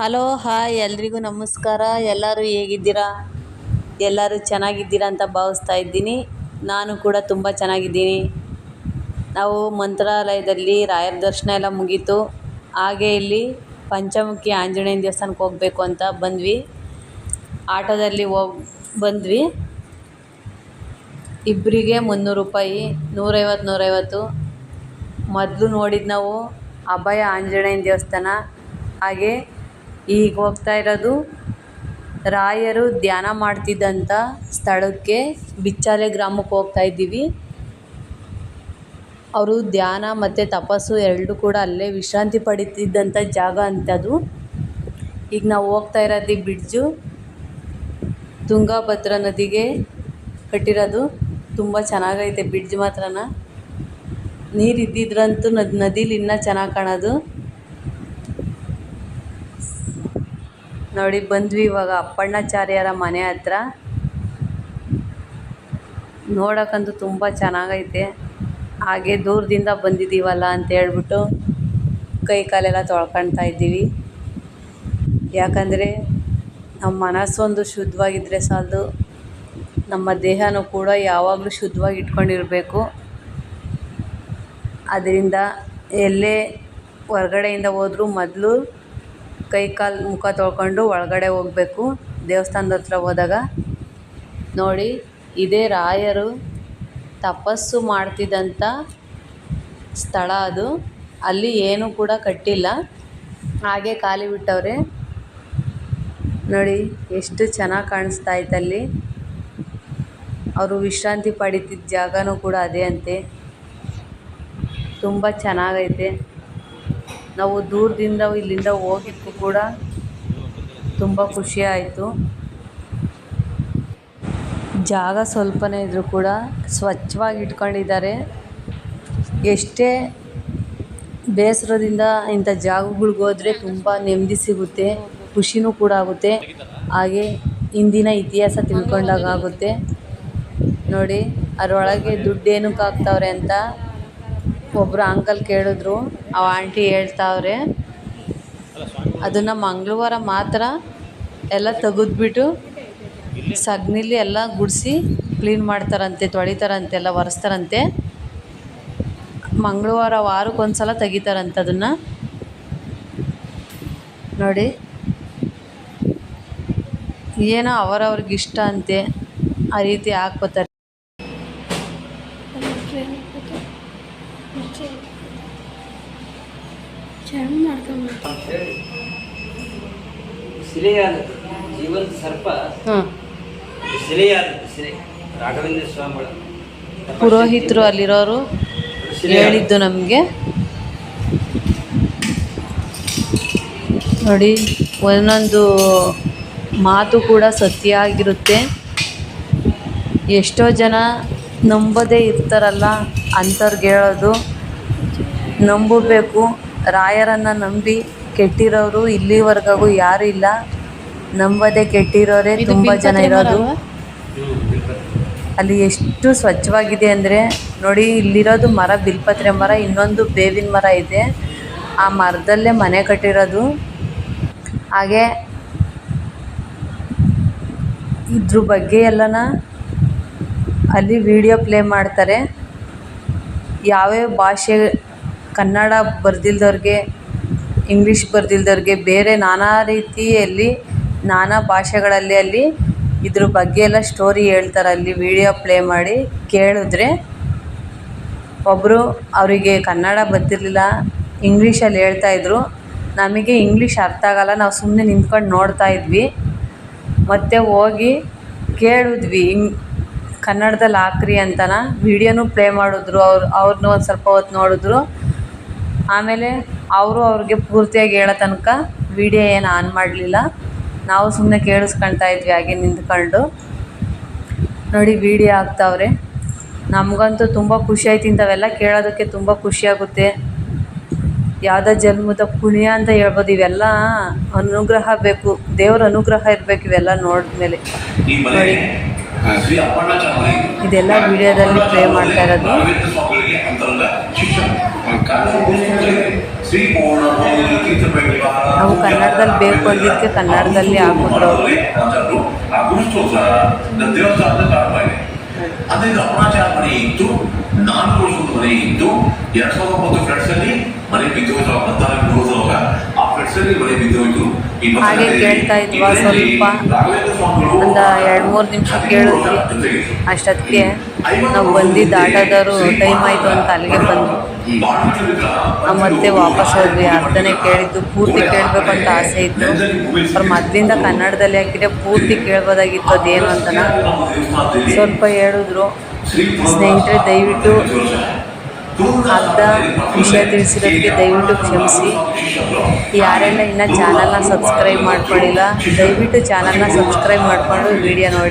Hello, hi, ಎಲ್ರಿಗೂ ನಮಸ್ಕಾರ. ಎಲ್ಲರೂ ಹೇಗಿದ್ದೀರಾ? ಎಲ್ಲರೂ ಚೆನ್ನಾಗಿದ್ದೀರಾ ಅಂತ ಭಾವಿಸ್ತಾ ಇದ್ದೀನಿ. ನಾನು ಕೂಡ ತುಂಬ ಚೆನ್ನಾಗಿದ್ದೀನಿ. ನಾವು ಮಂತ್ರಾಲಯದಲ್ಲಿ ರಾಯರ ದರ್ಶನ ಎಲ್ಲ ಮುಗೀತು. ಹಾಗೆ ಇಲ್ಲಿ ಪಂಚಮುಖಿ ಆಂಜನೇಯನ ದೇವಸ್ಥಾನಕ್ಕೆ ಹೋಗಬೇಕು ಅಂತ ಬಂದ್ವಿ. ಆಟೋದಲ್ಲಿ ಹೋಗಿ, ಬಂದ್ವಿ. ಇಬ್ಬರಿಗೆ ಮುನ್ನೂರು ರೂಪಾಯಿ, ನೂರೈವತ್ತು ನೂರೈವತ್ತು. ಮೊದಲು ನೋಡಿದ್ದು ನಾವು ಅಭಯ ಆಂಜನೇಯನ ದೇವಸ್ಥಾನ. ಹಾಗೆ ಈಗ ಹೋಗ್ತಾ ಇರೋದು ರಾಯರು ಧ್ಯಾನ ಮಾಡ್ತಿದ್ದಂಥ ಸ್ಥಳಕ್ಕೆ ಬಿಚ್ಚಾಲೆ ಗ್ರಾಮಕ್ಕೆ ಹೋಗ್ತಾ ಇದ್ದೀವಿ. ಅವರು ಧ್ಯಾನ ಮತ್ತು ತಪಸ್ಸು ಎರಡೂ ಕೂಡ ಅಲ್ಲೇ ವಿಶ್ರಾಂತಿ ಪಡೀತಿದ್ದಂಥ ಜಾಗ ಅಂಥದ್ದು ಈಗ ನಾವು ಹೋಗ್ತಾ ಇರೋದು ಬ್ರಿಡ್ಜು. ತುಂಗಭದ್ರಾ ನದಿಗೆ ಕಟ್ಟಿರೋದು. ತುಂಬ ಚೆನ್ನಾಗೈತೆ ಬ್ರಿಡ್ಜ್ ಮಾತ್ರನ. ನೀರು ಇದ್ದಿದ್ರಂತೂ ನದಿ ನದಿಲಿ ಇನ್ನೂ ಚೆನ್ನಾಗಿ ಕಾಣೋದು. ನೋಡಿ, ಬಂದ್ವಿ ಇವಾಗ ಅಪ್ಪಣ್ಣಾಚಾರ್ಯರ ಮನೆ ಹತ್ರ. ನೋಡೋಕ್ಕಂತೂ ತುಂಬ ಚೆನ್ನಾಗೈತೆ. ಹಾಗೆ ದೂರದಿಂದ ಬಂದಿದ್ದೀವಲ್ಲ ಅಂತ ಹೇಳ್ಬಿಟ್ಟು ಕೈ ಕಾಲೆಲ್ಲ ತೊಳ್ಕೊಳ್ತಾ ಇದ್ದೀವಿ. ಯಾಕಂದರೆ ನಮ್ಮ ಮನಸ್ಸೊಂದು ಶುದ್ಧವಾಗಿದ್ದರೆ ಸಾಲದು. ನಮ್ಮ ದೇಹನೂ ಕೂಡ ಯಾವಾಗಲೂ ಶುದ್ಧವಾಗಿ ಇಟ್ಕೊಂಡಿರಬೇಕು. ಅದರಿಂದ ಎಲ್ಲೇ ಹೊರ್ಗಡೆಯಿಂದ ಹೋದರೂ ಮೊದಲು ಕೈ ಕಾಲು ಮುಖ ತೊಳ್ಕೊಂಡು ಒಳಗಡೆ ಹೋಗಬೇಕು. ದೇವಸ್ಥಾನದ ಹತ್ರ ಹೋದಾಗ ನೋಡಿ, ಇದೇ ರಾಯರು ತಪಸ್ಸು ಮಾಡ್ತಿದ್ದಂಥ ಸ್ಥಳ ಅದು. ಅಲ್ಲಿ ಏನೂ ಕೂಡ ಕಟ್ಟಿಲ್ಲ. ಹಾಗೆ ಖಾಲಿ ಬಿಟ್ಟವ್ರೆ. ನೋಡಿ, ಎಷ್ಟು ಚೆನ್ನಾಗಿ ಕಾಣಿಸ್ತಾ ಅಲ್ಲಿ. ಅವರು ವಿಶ್ರಾಂತಿ ಪಡೀತಿದ್ದ ಜಾಗನೂ ಕೂಡ ಅದೇ ಅಂತೆ. ತುಂಬ ಚೆನ್ನಾಗೈತೆ. ನಾವು ದೂರದಿಂದ ಇಲ್ಲಿಂದ ಹೋಗಿದ್ದಕ್ಕೂ ಕೂಡ ತುಂಬ ಖುಷಿ ಆಯಿತು. ಜಾಗ ಸ್ವಲ್ಪನೇ ಇದ್ದರೂ ಕೂಡ ಸ್ವಚ್ಛವಾಗಿ ಇಟ್ಕೊಂಡಿದ್ದಾರೆ. ಎಷ್ಟೇ ಬೇಸರದಿಂದ ಇಂಥ ಜಾಗಗಳಿಗೆ ಹೋದರೆ ತುಂಬ ನೆಮ್ಮದಿ ಸಿಗುತ್ತೆ, ಖುಷಿನೂ ಕೂಡ ಆಗುತ್ತೆ. ಹಾಗೆ ಇಂದಿನ ಇತಿಹಾಸ ತಿಳ್ಕೊಂಡಾಗ ಆಗುತ್ತೆ ನೋಡಿ, ಅದರೊಳಗೆ ದುಡ್ಡು ಏನಕ್ಕೆ ಹಾಕ್ತವ್ರೆ ಅಂತ ಒಬ್ಬರು ಅಂಕಲ್ ಕೇಳಿದ್ರು ಆ ಆಂಟಿ ಹೇಳ್ತಾವ್ರೆ, ಅದನ್ನು ಮಂಗಳವಾರ ಮಾತ್ರ ಎಲ್ಲ ತೆಗೆದ್ಬಿಟ್ಟು, ಸಗ್ನಿಲಿ ಎಲ್ಲ ಗುಡಿಸಿ ಕ್ಲೀನ್ ಮಾಡ್ತಾರಂತೆ, ತೊಳಿತಾರಂತೆ, ಎಲ್ಲ ಒರೆಸ್ತಾರಂತೆ. ಮಂಗಳವಾರ ವಾರಕ್ಕೊಂದ್ಸಲ ತೆಗಿತಾರಂತೆ ಅದನ್ನು. ನೋಡಿ, ಏನೋ ಅವರವ್ರಿಗೆ ಇಷ್ಟ ಅಂತೆ, ಆ ರೀತಿ ಹಾಕ್ಕೋತಾರೆ ಚೆನ್ನಾಗಿ ಮಾಡ್ಕೊಂಡು ಶಿಲೆಯಾದ ಜೀವಂತ ಸರ್ಪ. ಹಾಂ. ಶಿಲೆಯಾದ ಶಿಲೆ ರಾಘವೇಂದ್ರ ಸ್ವಾಮಿಗಳ ಪುರೋಹಿತರು ಅಲ್ಲಿರೋರು ಹೇಳಿದ್ದು ನಮಗೆ. ನೋಡಿ ಒಂದೊಂದು ಮಾತು ಕೂಡ ಸತ್ಯ ಆಗಿರುತ್ತೆ. ಎಷ್ಟೋ ಜನ ನಂಬದೇ ಇರ್ತಾರಲ್ಲ ಅಂಥವ್ರಿಗೆ ಹೇಳೋದು. ನಂಬಬೇಕು. ರಾಯರನ್ನು ನಂಬಿ ಕೆಟ್ಟಿರೋರು ಇಲ್ಲಿವರೆಗೂ ಯಾರೂ ಇಲ್ಲ. ನಂಬದೆ ಕೆಟ್ಟಿರೋರೇ ತುಂಬ ಜನ ಇರೋದು. ಅಲ್ಲಿ ಎಷ್ಟು ಸ್ವಚ್ಛವಾಗಿದೆ ಅಂದರೆ ನೋಡಿ ಇಲ್ಲಿರೋದು ಮರ ಬಿಲ್ಪತ್ರೆ ಮರ ಇನ್ನೊಂದು ಬೇವಿನ ಮರ ಇದೆ. ಆ ಮರದಲ್ಲೇ ಮನೆ ಕಟ್ಟಿರೋದು. ಹಾಗೆ ಇದ್ರ ಬಗ್ಗೆ ಎಲ್ಲನ ಅಲ್ಲಿ ವಿಡಿಯೋ ಪ್ಲೇ ಮಾಡ್ತಾರೆ. ಯಾವ್ಯಾವ ಭಾಷೆ ಕನ್ನಡ ಬರ್ದಿಲ್ದವ್ರಿಗೆ ಇಂಗ್ಲೀಷ್ ಬರ್ದಿಲ್ದವ್ರಿಗೆ, ಬೇರೆ ನಾನಾ ರೀತಿಯಲ್ಲಿ, ನಾನಾ ಭಾಷೆಗಳಲ್ಲಿ ಅಲ್ಲಿ ಇದ್ರ ಬಗ್ಗೆ ಎಲ್ಲ ಸ್ಟೋರಿ ಹೇಳ್ತಾರೆ. ಅಲ್ಲಿ ವಿಡಿಯೋ ಪ್ಲೇ ಮಾಡಿ ಕೇಳಿದ್ರೆ ಒಬ್ಬರು ಅವರಿಗೆ ಕನ್ನಡ ಬರ್ತಿರ್ಲಿಲ್ಲ ಇಂಗ್ಲೀಷಲ್ಲಿ ಹೇಳ್ತಾಯಿದ್ರು ನಮಗೆ ಇಂಗ್ಲೀಷ್ ಅರ್ಥ ಆಗಲ್ಲ, ನಾವು ಸುಮ್ಮನೆ ನಿಂತ್ಕೊಂಡು ನೋಡ್ತಾ ಇದ್ವಿ. ಮತ್ತು ಹೋಗಿ ಕೇಳಿದ್ವಿ. ಹಿಂಗ್ ಕನ್ನಡದಲ್ಲಿ ಹಾಕ್ರಿ ಅಂತನ ವಿಡಿಯೋನೂ ಪ್ಲೇ ಮಾಡಿದ್ರು. ಅವ್ರು ಅವ್ರನ್ನೂ ಒಂದು ಸ್ವಲ್ಪ ಹೊತ್ತು ನೋಡಿದ್ರು. ಆಮೇಲೆ ಅವರು ಅವ್ರಿಗೆ ಪೂರ್ತಿಯಾಗಿ ಹೇಳೋ ತನಕ ವಿಡಿಯೋ ಏನು ಆನ್ ಮಾಡಲಿಲ್ಲ. ನಾವು ಸುಮ್ಮನೆ ಕೇಳಿಸ್ಕೊಳ್ತಾ ಇದ್ವಿ ಹಾಗೆ ನಿಂತ್ಕೊಂಡು. ನೋಡಿ ವಿಡಿಯೋ ಆಗ್ತಾವ್ರೆ ನಮಗಂತೂ ತುಂಬ ಖುಷಿ ಆಯ್ತು ಇಂಥವೆಲ್ಲ ಕೇಳೋದಕ್ಕೆ ತುಂಬ ಖುಷಿಯಾಗುತ್ತೆ ಯಾವುದೋ ಜನ್ಮದ ಪುಣ್ಯ ಅಂತ ಹೇಳ್ಬೋದು. ಇವೆಲ್ಲ ಅನುಗ್ರಹ ಬೇಕು. ದೇವ್ರ ಅನುಗ್ರಹ ಇರಬೇಕು ಇವೆಲ್ಲ ನೋಡಿದ್ಮೇಲೆ. ನೋಡಿ. ಇದೆಲ್ಲ ವಿಡಿಯೋದಲ್ಲಿ ಪ್ಲೇ ಮಾಡ್ತಾ ಇರೋದು. ನಾವು ಕನ್ನಡದಲ್ಲಿ ಬೇಕು ಅಂದಿದ್ದಕ್ಕೆ ಕನ್ನಡದಲ್ಲಿ ಹಾಕ್ಬಿಟ್ರು. ಅದೇ ಅಂತಂದ್ರು ಆ ಗುರುಸ್ತೋತ್ರ ನಮ್ಮ ದೇವಸ್ಥಾನದ ಪ್ರಾರಂಭ ಇದೆ ಅಂದ್ರೆ ಅಪರಾಚಾರ ಮನೆ ಇತ್ತು ನಾಲ್ಕು ವರ್ಷದ ಮನೆ ಇತ್ತು. ಎರಡ್ ಸಾವಿರದ ಒಂಬತ್ತು ಫ್ರೆಂಡ್ಸ್ ಅಲ್ಲಿ ಮನೆ ಬಿದ್ದು ಹದಿನಾಲ್ಕು ಹಾಗೆ ಕೇಳ್ತಾ ಇದ್ವಾ ಸ್ವಲ್ಪ? ಒಂದು ಎರಡು ಮೂರು ನಿಮಿಷ ಕೇಳಿದ್ವಿ ಅಷ್ಟೊತ್ತಿಗೆ ನಾವು ಬಂದಿದ್ದು ಆಟೋದವರು ಟೈಮ್ ಆಯಿತು ಅಂತ ಅಲ್ಲಿಗೆ ಬಂದ್ವಿ ನಾವು ಮತ್ತೆ ವಾಪಸ್ ಹೋದ್ವಿ. ಅರ್ಧನೇ ಕೇಳಿದ್ದು ಪೂರ್ತಿ ಕೇಳಬೇಕು ಅಂತ ಆಸೆ ಇತ್ತು. ಅವ್ರು ಮೊದಲಿಂದ ಕನ್ನಡದಲ್ಲಿ ಹಾಕಿದ್ರೆ ಪೂರ್ತಿ ಕೇಳ್ಬೋದಾಗಿತ್ತು ಅದೇನು ಅಂತನ. ಸ್ವಲ್ಪ ಹೇಳಿದ್ರು. ಸ್ನೇಹಿತರೆ ದಯವಿಟ್ಟು ಅರ್ಧ ವಿಷಯ ತಿಳಿಸಿರೋದಕ್ಕೆ ದಯವಿಟ್ಟು ಕ್ಷಮಿಸಿ. ಯಾರೆಲ್ಲ ಇನ್ನೂ ಚಾನಲ್ನ ಸಬ್ಸ್ಕ್ರೈಬ್ ಮಾಡ್ಕೊಂಡಿಲ್ಲ, ದಯವಿಟ್ಟು ಚಾನಲ್ನ ಸಬ್ಸ್ಕ್ರೈಬ್ ಮಾಡಿಕೊಂಡು ವಿಡಿಯೋ ನೋಡಿ.